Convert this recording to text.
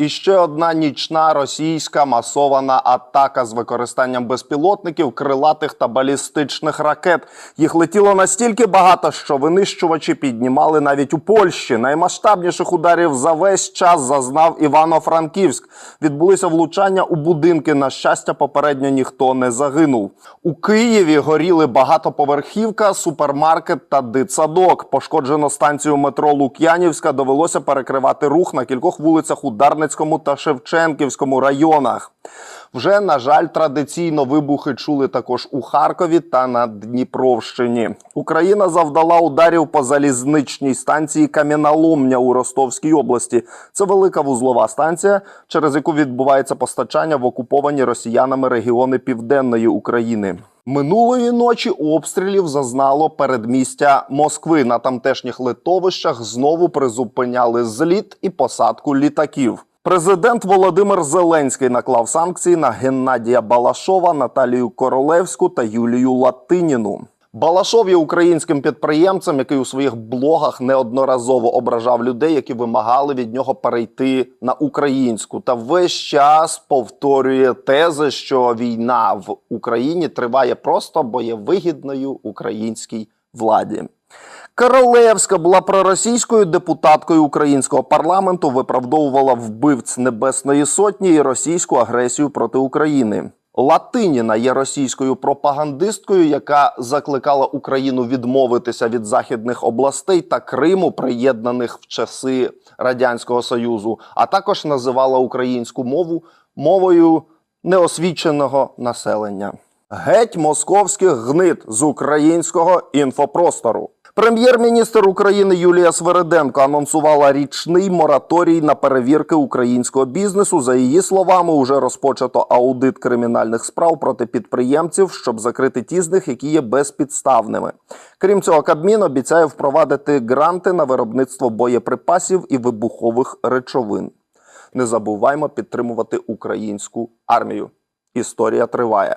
І ще одна нічна російська масована атака з використанням безпілотників, крилатих та балістичних ракет. Їх летіло настільки багато, що винищувачі піднімали навіть у Польщі. Наймасштабніших ударів за весь час зазнав Івано-Франківськ. Відбулися влучання у будинки. На щастя, попередньо ніхто не загинув. У Києві горіли багатоповерхівка, супермаркет та дитсадок. Пошкоджено станцію метро Лук'янівська. Довелося перекривати рух на кількох вулицях у Дарницькому та Шевченківському районах. Вже, на жаль, традиційно вибухи чули також у Харкові та на Дніпровщині. Україна завдала ударів по залізничній станції Кам'яноломня у Ростовській області. Це велика вузлова станція, через яку відбувається постачання в окуповані росіянами регіони південної України. Минулої ночі обстрілів зазнало передмістя Москви. На тамтешніх литовищах знову призупиняли зліт і посадку літаків. Президент Володимир Зеленський наклав санкції на Геннадія Балашова, Наталію Королевську та Юлію Латиніну. Балашов є українським підприємцем, який у своїх блогах неодноразово ображав людей, які вимагали від нього перейти на українську, та весь час повторює тези, що війна в Україні триває просто, бо є вигідною українській владі. Королевська була проросійською депутаткою українського парламенту, виправдовувала вбивць Небесної Сотні і російську агресію проти України. Латиніна є російською пропагандисткою, яка закликала Україну відмовитися від західних областей та Криму, приєднаних в часи радянського союзу, а також називала українську мову мовою неосвіченого населення. Геть московських гнид з українського інфопростору. Прем'єр-міністр України Юлія Свериденко анонсувала річний мораторій на перевірки українського бізнесу. За її словами, уже розпочато аудит кримінальних справ проти підприємців, щоб закрити ті з них, які є безпідставними. Крім цього, Кабмін обіцяє впровадити гранти на виробництво боєприпасів і вибухових речовин. Не забуваймо підтримувати українську армію. Історія триває.